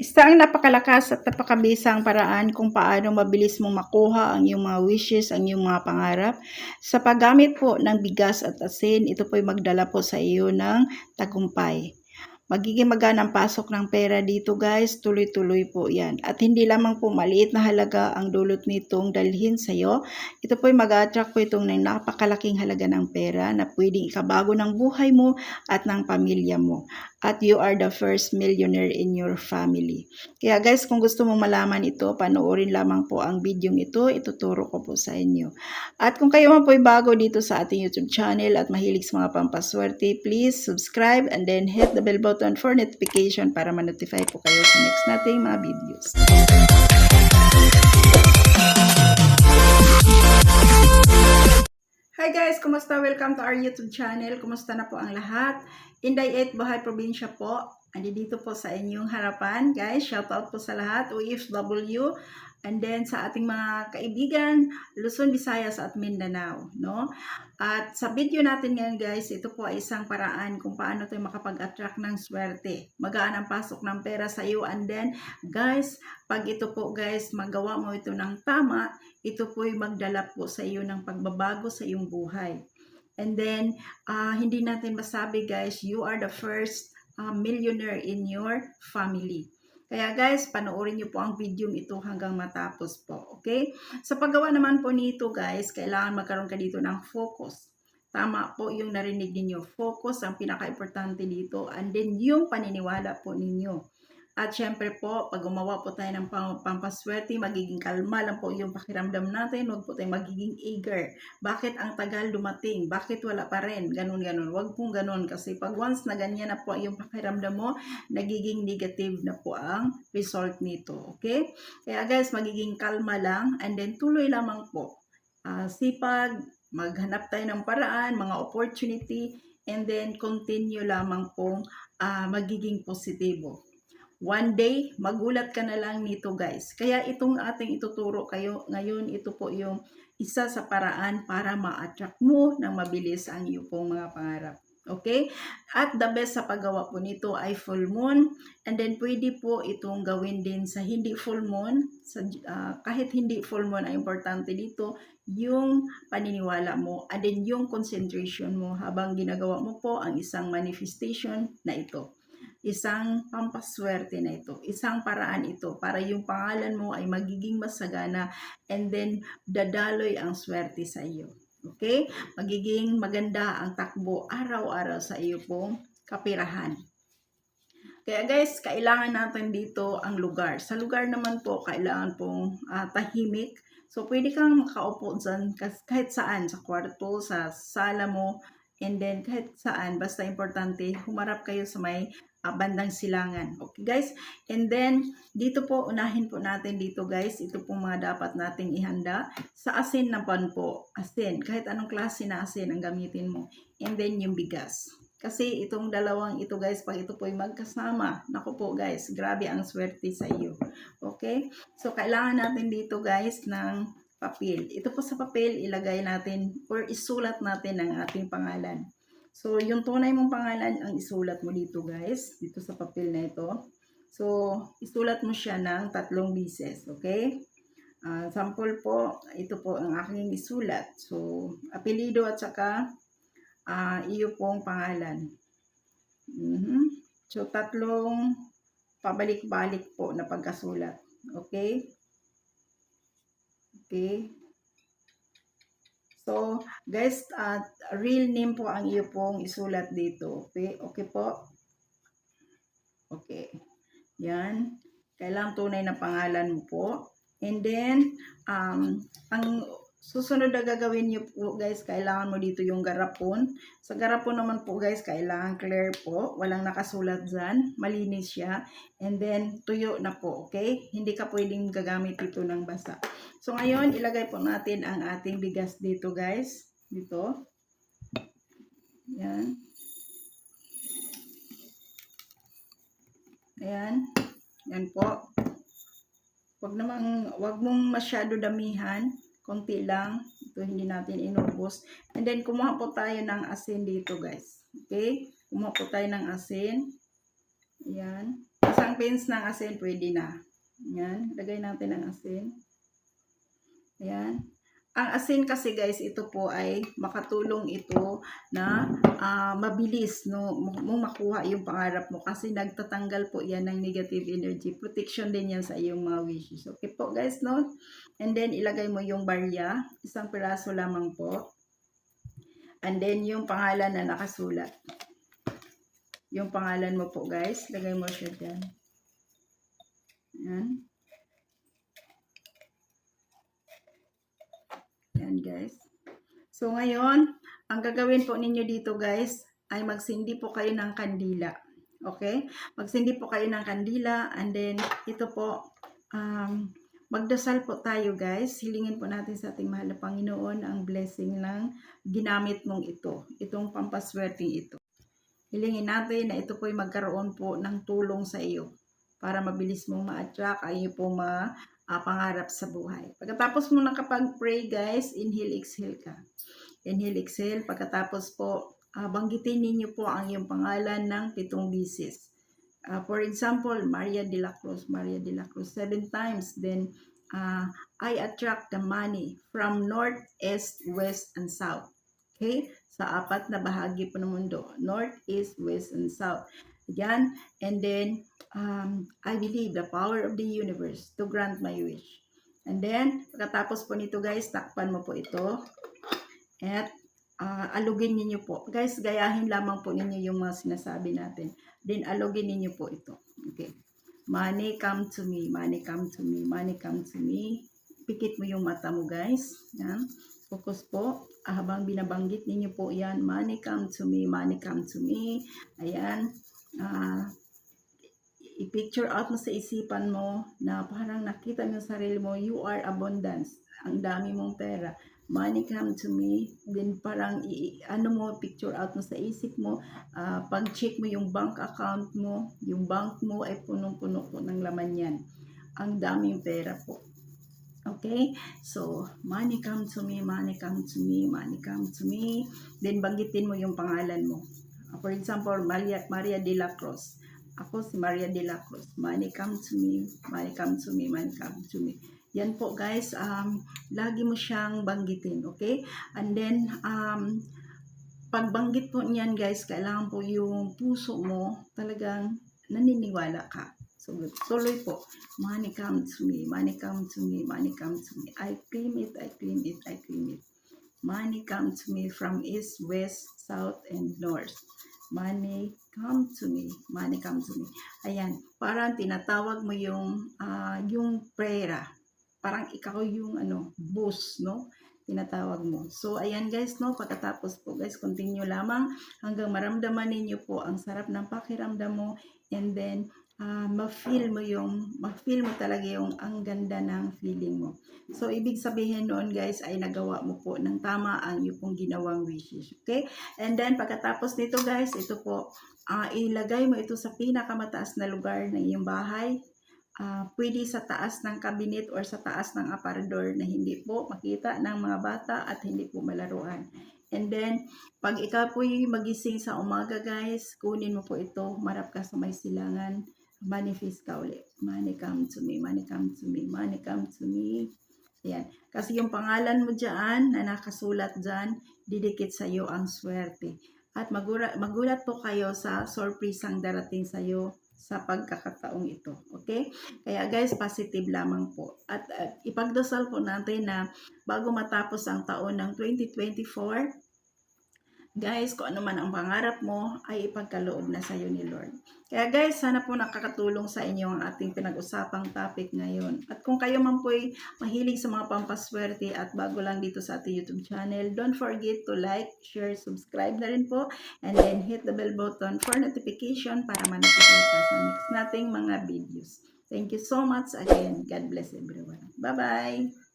Isang napakalakas at napakabisang paraan kung paano mabilis mong makuha ang iyong mga wishes, ang iyong mga pangarap. Sa paggamit po ng bigas at asin, ito po ay magdala po sa iyo ng tagumpay. Magiging maganang pasok ng pera dito guys, tuloy-tuloy po yan. At hindi lamang po maliit na halaga ang dulot nitong dalhin sa iyo. Ito po ay mag-attract po itong ng napakalaking halaga ng pera na pwedeng ikabago ng buhay mo at ng pamilya mo. At you are the first millionaire in your family. Kaya guys, kung gusto mong malaman ito, panoorin lamang po ang video ito. Ituturo ko po sa inyo. At kung kayo man po ay bago dito sa ating YouTube channel at mahilig sa mga pampaswerte, please subscribe and then hit the bell button for notification para ma-notify po kayo sa next nating mga videos. Hi guys! Kumusta? Welcome to our YouTube channel. Kumusta na po ang lahat? Inday 8 Bahay Probinsya po. Andi dito po sa inyong harapan. Guys, shout out po sa lahat. OFW. And then sa ating mga kaibigan, Luzon, Visayas at Mindanao. No? At sa video natin ngayon guys, ito po ay isang paraan kung paano tayo makapag-attract ng swerte. Magaan ang pasok ng pera sa iyo. And then, guys, pag ito po guys, magawa mo ito ng tama, ito po ay magdala po sa iyo ng pagbabago sa iyong buhay. And then, ah, hindi natin masabi guys, you are the first ah, millionaire in your family. Kaya guys, panoorin niyo po ang video ito hanggang matapos po. Okay? Sa paggawa naman po nito guys, kailangan magkaroon ka dito ng focus. Tama po yung narinig ninyo. Focus ang pinaka-importante dito. And then yung paniniwala po ninyo. At syempre po, pag gumawa po tayo ng pam- pampaswerte, magiging kalma lang po yung pakiramdam natin. Huwag po tayong magiging eager. Bakit ang tagal dumating? Bakit wala pa rin? Ganun, ganun. Huwag pong ganun. Kasi pag once na ganyan na po yung pakiramdam mo, nagiging negative na po ang result nito. Okay? Kaya guys, magiging kalma lang. And then tuloy lamang po. Ah, sipag, maghanap tayo ng paraan, mga opportunity, and then continue lamang pong ah, magiging positibo. One day, magulat ka na lang nito guys. Kaya itong ating ituturo kayo ngayon, ito po yung isa sa paraan para ma-attract mo ng mabilis ang iyong mga pangarap. Okay? At the best sa paggawa po nito ay full moon. And then pwede po itong gawin din sa hindi full moon. Sa, ah, kahit hindi full moon, ay importante dito yung paniniwala mo and then yung concentration mo habang ginagawa mo po ang isang manifestation na ito isang pampaswerte na ito, isang paraan ito para yung pangalan mo ay magiging masagana and then dadaloy ang swerte sa iyo. Okay? Magiging maganda ang takbo araw-araw sa iyo pong kapirahan. Kaya guys, kailangan natin dito ang lugar. Sa lugar naman po, kailangan pong ah, tahimik. So, pwede kang makaupo dyan kahit saan, sa kwarto, sa sala mo, and then kahit saan, basta importante, humarap kayo sa may ah, bandang silangan. Okay guys? And then, dito po, unahin po natin dito guys, ito po mga dapat nating ihanda. Sa asin naman po, asin, kahit anong klase na asin ang gamitin mo. And then, yung bigas. Kasi itong dalawang ito guys, pag ito po ay magkasama, naku po guys, grabe ang swerte sa iyo. Okay? So, kailangan natin dito guys ng papel. Ito po sa papel, ilagay natin or isulat natin ang ating pangalan. So, yung tunay mong pangalan ang isulat mo dito guys, dito sa papel na ito. So, isulat mo siya ng tatlong bises, okay? Ah, sample po, ito po ang aking isulat. So, apelido at saka ah iyo pong pangalan. Mhm. So, tatlong pabalik-balik po na pagkasulat. Okay? Okay. So, guys, at real name po ang iyo pong isulat dito. Okay? Okay po? Okay. Yan. Kailangan tunay na pangalan mo po. And then, um, ang susunod na gagawin niyo po guys, kailangan mo dito yung garapon. Sa garapon naman po guys, kailangan clear po. Walang nakasulat dyan. Malinis siya. And then, tuyo na po. Okay? Hindi ka pwedeng gagamit ito ng basa. So, ngayon, ilagay po natin ang ating bigas dito guys. Dito. Yan. Ayan. Yan po. Wag namang, wag mong masyado damihan. Konti lang. Ito hindi natin inubos. And then, kumuha po tayo ng asin dito, guys. Okay? Kumuha po tayo ng asin. Ayan. Isang pins ng asin, pwede na. Yan. Lagay natin ang asin. Ayan. Ang asin kasi guys, ito po ay makatulong ito na ah, mabilis no mong makuha yung pangarap mo kasi nagtatanggal po yan ng negative energy. Protection din yan sa iyong mga wishes. Okay po guys, no? And then ilagay mo yung barya, isang piraso lamang po. And then yung pangalan na nakasulat. Yung pangalan mo po guys, lagay mo siya dyan. Yan. Yan guys. So ngayon, ang gagawin po ninyo dito guys, ay magsindi po kayo ng kandila. Okay? Magsindi po kayo ng kandila and then ito po, um, magdasal po tayo guys. Hilingin po natin sa ating mahal na Panginoon ang blessing ng ginamit mong ito. Itong pampaswerteng ito. Hilingin natin na ito po ay magkaroon po ng tulong sa iyo para mabilis mong ma-attract ay iyo po ma ah, pangarap sa buhay. Pagkatapos mo nakapag-pray guys, inhale, exhale ka. Inhale, exhale. Pagkatapos po, ah, banggitin ninyo po ang iyong pangalan ng pitong bisis. Ah, for example, Maria de la Cruz, Maria de la Cruz, seven times. Then, ah, I attract the money from north, east, west, and south. Okay? Sa apat na bahagi po ng mundo. North, east, west, and south. Yan. And then, um, I believe the power of the universe to grant my wish. And then, pagkatapos po nito guys, takpan mo po ito. At ah, alugin ninyo po. Guys, gayahin lamang po ninyo yung mga sinasabi natin. Then, alugin ninyo po ito. Okay. Money come to me, money come to me, money come to me. Pikit mo yung mata mo guys. Yan. Focus po. Ah, habang binabanggit ninyo po yan, money come to me, money come to me. Ayan. Ah, i-picture out mo sa isipan mo na parang nakita mo yung sarili mo, you are abundance. Ang dami mong pera. Money come to me. Then parang i- ano mo, picture out mo sa isip mo. ah, pag-check mo yung bank account mo, yung bank mo ay punong-puno po ng laman yan. Ang daming pera po. Okay? So, money come to me, money come to me, money come to me. Then, banggitin mo yung pangalan mo. For example, Maria, Maria de la Cruz. Ako si Maria de la Cruz. Money come to me, money come to me, money come to me. Yan po guys, um, lagi mo siyang banggitin, okay? And then, um, pagbanggit po niyan guys, kailangan po yung puso mo talagang naniniwala ka. So, tuloy po. Money come to me, money come to me, money come to me. I claim it, I claim it, I claim it. Money come to me from east, west, south, and north. Money come to me, money come to me. Ayan, parang tinatawag mo yung ah, yung pera. Parang ikaw yung ano, boss, no? Tinatawag mo. So, ayan guys, no? Pagkatapos po guys, continue lamang hanggang maramdaman ninyo po ang sarap ng pakiramdam mo and then ah ma-feel mo yung, ma-feel mo talaga yung ang ganda ng feeling mo. So, ibig sabihin noon guys ay nagawa mo po ng tama ang iyong ginawang wishes. Okay? And then, pagkatapos nito guys, ito po, ah ilagay mo ito sa pinakamataas na lugar ng iyong bahay. Ah, pwede sa taas ng cabinet or sa taas ng aparador na hindi po makita ng mga bata at hindi po malaruan. And then, pag ikaw po yung magising sa umaga guys, kunin mo po ito, marap ka sa may silangan, manifest ka ulit. Money come to me, money come to me, money come to me. Ayan. Kasi yung pangalan mo dyan, na nakasulat dyan, didikit sa iyo ang swerte. At magulat, magulat po kayo sa surprise ang darating sa iyo sa pagkakataong ito. Okay? Kaya guys, positive lamang po. At, at ipagdasal po natin na bago matapos ang taon ng 2024, guys, kung ano man ang pangarap mo, ay ipagkaloob na sa iyo ni Lord. Kaya guys, sana po nakakatulong sa inyo ang ating pinag-usapang topic ngayon. At kung kayo man po'y mahilig sa mga pampaswerte at bago lang dito sa ating YouTube channel, don't forget to like, share, subscribe na rin po, and then hit the bell button for notification para ma-notify ka sa next nating mga videos. Thank you so much again. God bless everyone. Bye-bye!